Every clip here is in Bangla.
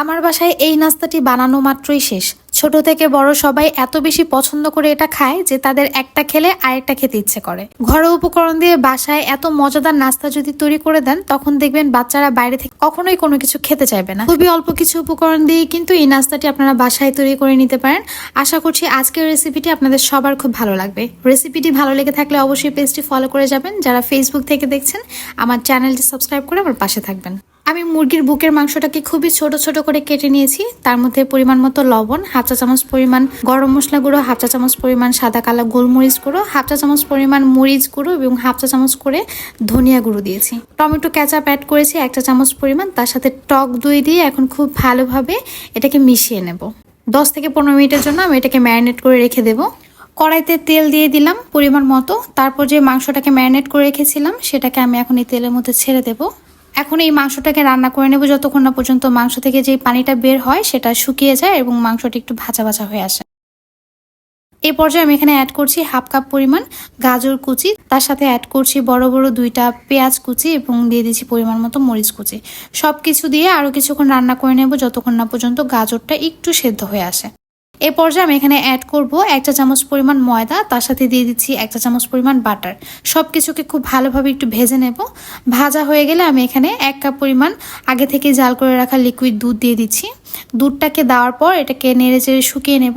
আমার বাসায় এই নাস্তাটি বানানো মাত্রই শেষ। ছোট থেকে বড় সবাই এত বেশি পছন্দ করে এটা খায় যে তাদের একটা খেলে আরেকটা খেতে ইচ্ছে করে। ঘরোয়া উপকরণ দিয়ে বাসায় এত মজাদার নাস্তা যদি তৈরি করে দেন, তখন দেখবেন বাচ্চারা বাইরে থেকে কখনোই কোনো কিছু খেতে চাইবে না। খুবই অল্প কিছু উপকরণ দিয়ে কিন্তু এই নাস্তাটি আপনারা বাসায় তৈরি করে নিতে পারেন। আশা করছি আজকের রেসিপিটি আপনাদের সবার খুব ভালো লাগবে। রেসিপিটি ভালো লেগে থাকলে অবশ্যই পেজটি ফলো করে যাবেন। যারা ফেসবুক থেকে দেখছেন, আমার চ্যানেলটি সাবস্ক্রাইব করে আমার পাশে থাকবেন। আমি মুরগির বুকের মাংসটাকে খুবই ছোট ছোট করে কেটে নিয়েছি। তার মধ্যে পরিমাণ মতো লবণ, হাফ চা চামচ পরিমাণ গরম মশলা গুঁড়ো, হাফ চা চামচ পরিমাণ সাদা কালো গোলমরিচ গুঁড়ো, হাফ চা চামচ পরিমাণ মরিচ গুঁড়ো এবং হাফ চা চামচ করে ধনিয়া গুঁড়ো দিয়েছি। টমেটো ক্যাচাপ অ্যাড করেছি এক চা চামচ পরিমাণ, তার সাথে টক দই দিয়ে এখন খুব ভালোভাবে এটাকে মিশিয়ে নেব। দশ থেকে পনেরো মিনিটের জন্য আমি এটাকে ম্যারিনেট করে রেখে দেবো। কড়াইতে তেল দিয়ে দিলাম পরিমাণ মতো, তারপর যে মাংসটাকে ম্যারিনেট করে রেখেছিলাম, সেটাকে আমি এখন এই তেলের মধ্যে ছেড়ে দেবো। এখন এই মাংসটাকে রান্না করে নেব যতক্ষণ না পর্যন্ত মাংস থেকে যে পানিটা বের হয় সেটা শুকিয়ে যায় এবং মাংসটি একটু ভাজা ভাজা হয়ে আসে। এই পর্যায়ে আমি এখানে অ্যাড করছি হাফ কাপ পরিমাণ গাজর কুচি। তার সাথে অ্যাড করছি বড় বড় দুইটা পেঁয়াজ কুচি এবং দিয়ে দিচ্ছি পরিমাণ মতো মরিচ কুচি। সব কিছু দিয়ে আরও কিছুক্ষণ রান্না করে নেব যতক্ষণ না পর্যন্ত গাজরটা একটু সেদ্ধ হয়ে আসে। এই পর্যায়ে আমি এখানে অ্যাড করব এক চা চামচ পরিমাণ ময়দা, তার সাথে দিয়ে দিচ্ছি এক চা চামচ পরিমাণ বাটার সব কিছুকে খুব ভালোভাবে একটু ভেজে নেব। ভাজা হয়ে গেলে আমি এখানে এক কাপ পরিমাণ আগে থেকে জাল করে রাখা লিকুইড দুধ দিয়ে দিচ্ছি। দুধটাকে দেওয়ার পর এটাকে নেড়ে চেড়ে শুকিয়ে নেব।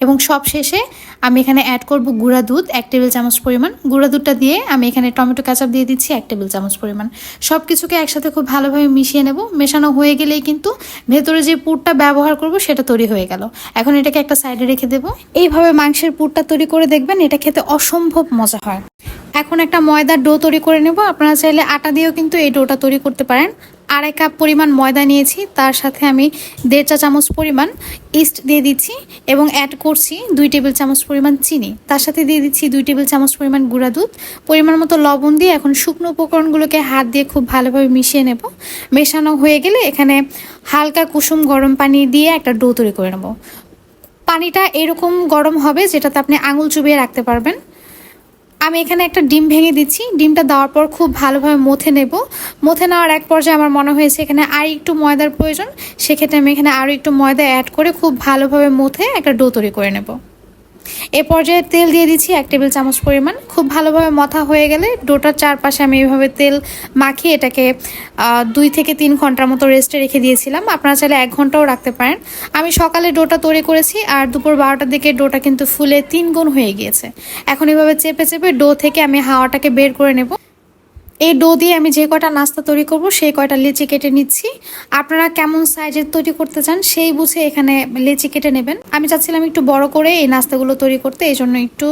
এবং সব শেষে আমি এখানে অ্যাড করব গুঁড়া দুধ, এক টেবিল চামচ পরিমাণ। গুঁড়া দুধটা দিয়ে আমি এখানে টমেটো কাঁচাপ দিয়ে দিচ্ছি, এক টেবিল চামচ পরিমাণ। সব কিছুকে একসাথে খুব ভালোভাবে মিশিয়ে নেব। মেশানো হয়ে গেলেই কিন্তু ভেতরে যে পুরটা ব্যবহার করব সেটা তৈরি হয়ে গেল। এখন এটাকে একটা সাইডে রেখে দেবো। এইভাবে মাংসের পুরটা তৈরি করে দেখবেন, এটা খেতে অসম্ভব মজা হয়। এখন একটা ময়দার ডো তৈরি করে নেব। আপনারা চাইলে আটা দিয়েও কিন্তু এই ডোটা তৈরি করতে পারেন। আড়াই কাপ পরিমাণ ময়দা নিয়েছি, তার সাথে আমি দেড় চা চামচ পরিমাণ ইস্ট দিয়ে দিচ্ছি এবং অ্যাড করছি দুই টেবিল চামচ পরিমাণ চিনি। তার সাথে দিয়ে দিচ্ছি দুই টেবিল চামচ পরিমাণ গুঁড়া দুধ। পরিমাণ মতো লবণ দিয়ে এখন শুকনো উপকরণগুলোকে হাত দিয়ে খুব ভালোভাবে মিশিয়ে নেব। মেশানো হয়ে গেলে এখানে হালকা কুসুম গরম পানি দিয়ে একটা ডো তৈরি করে নেব। পানিটা এরকম গরম হবে যেটাতে আপনি আঙুল চুবিয়ে রাখতে পারবেন। আমি এখানে একটা ডিম ভেঙে দিচ্ছি। ডিমটা দেওয়ার পর খুব ভালোভাবে মথে নেব। মথে নেওয়ার এক পর্যায়ে আমার মনে হয়েছে এখানে আর একটু ময়দার প্রয়োজন। সেক্ষেত্রে আমি এখানে আরও একটু ময়দা অ্যাড করে খুব ভালোভাবে মথে একটা ডো তৈরি করে নেব। এ পর্যায়ে তেল দিয়ে দিচ্ছি এক টেবিল চামচ পরিমাণ। খুব ভালোভাবে মথা হয়ে গেলে ডোটার চারপাশে আমি এইভাবে তেল মাখিয়ে এটাকে দুই থেকে তিন ঘণ্টার মতো রেস্টে রেখে দিয়েছিলাম। আপনারা চাইলে এক ঘন্টাও রাখতে পারেন। আমি সকালে ডোটা তৈরি করেছি আর দুপুর বারোটার দিকে ডোটা কিন্তু ফুলে তিন গুণ হয়ে গিয়েছে। এখন এভাবে চেপে চেপে ডো থেকে আমি হাওয়াটাকে বের করে নেব। এই ডো দিয়ে আমি যে কয়টা নাস্তা তৈরি করব, সেই কয়টা লিচি কেটে নিচ্ছি। আপনারা কেমন সাইজের তৈরি করতে চান, সেই বুঝে এখানে লিচি কেটে নেবেন। আমি চাচ্ছিলাম একটু বড় করে এই নাস্তাগুলো তৈরি করতে, এই জন্য একটু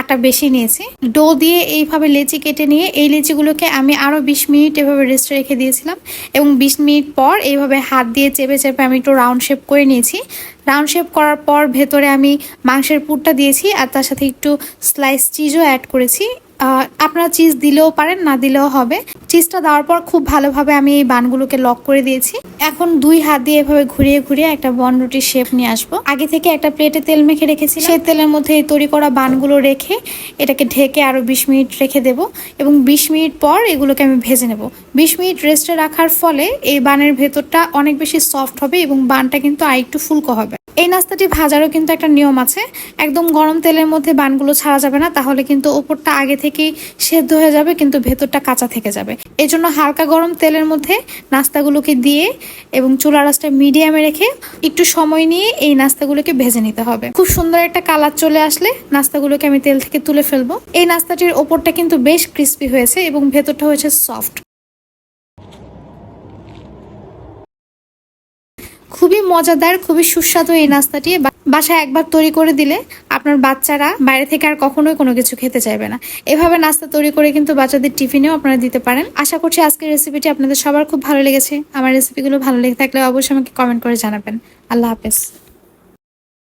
আটা বেশি নিয়েছি। ডো দিয়ে এইভাবে লেচি কেটে নিয়ে, এই লেচিগুলোকে আমি আরও বিশ মিনিট এভাবে রেস্টে রেখে দিয়েছিলাম। এবং বিশ মিনিট পর এইভাবে হাত দিয়ে চেপে চেপে আমি একটু রাউন্ড শেপ করে নিয়েছি। রাউন্ড শেপ করার পর ভেতরে আমি মাংসের পুরটা দিয়েছি, আর তার সাথে একটু স্লাইস চিজও অ্যাড করেছি। আপনারা চিজ দিলেও পারেন, না দিলেও হবে। চিজটা দেওয়ার পর খুব ভালোভাবে আমি এই বানগুলোকে লক করে দিয়েছি। এখন দুই হাত দিয়ে এভাবে ঘুরিয়ে ঘুরিয়ে একটা বন রুটির শেপ নিয়ে আসব। আগে থেকে একটা প্লেটে তেল মেখে রেখেছি সেই তেলের মধ্যে এই তৈরি করা বানগুলো রেখে এটাকে ঢেকে আরও বিশ মিনিট রেখে দেব এবং বিশ মিনিট পর এগুলোকে আমি ভেজে নেব। বিশ মিনিট রেস্টে রাখার ফলে এই বানের ভেতরটা অনেক বেশি সফট হবে এবং বানটা কিন্তু আর একটু ফুলকো হবে। এই নাস্তাটি ভাজারও কিন্তু একটা নিয়ম আছে। একদম গরম তেলের মধ্যে বানগুলো ছাড়া যাবে না, তাহলে কিন্তু ওপরটা আগে থেকেই সেদ্ধ হয়ে যাবে, কিন্তু ভেতরটা কাঁচা থেকে যাবে। এই জন্য হালকা গরম তেলের মধ্যে নাস্তাগুলোকে দিয়ে এবং চুলা রাসটা মিডিয়ামে রেখে একটু সময় নিয়ে এই নাস্তাগুলোকে ভেজে নিতে হবে। খুব সুন্দর একটা কালার চলে আসলে নাস্তাগুলোকে আমি তেল থেকে তুলে ফেলব। এই নাস্তাটির ওপরটা কিন্তু বেশ ক্রিস্পি হয়েছে এবং ভেতরটা হয়েছে সফট খুবই মজাদার, খুবই সুস্বাদু এই নাস্তাটি। বাসায় একবার তৈরি করে দিলে আপনার বাচ্চারা বাইরে থেকে আর কখনোই কোনো কিছু খেতে চাইবে না। এভাবে নাস্তা তৈরি করে কিন্তু বাচ্চাদের টিফিনেও আপনারা দিতে পারেন। আশা করছি আজকের রেসিপিটি আপনাদের সবার খুব ভালো লেগেছে। আমার রেসিপিগুলো ভালো লেগে থাকলে অবশ্যই আমাকে কমেন্ট করে জানাবেন। আল্লাহ হাফেজ।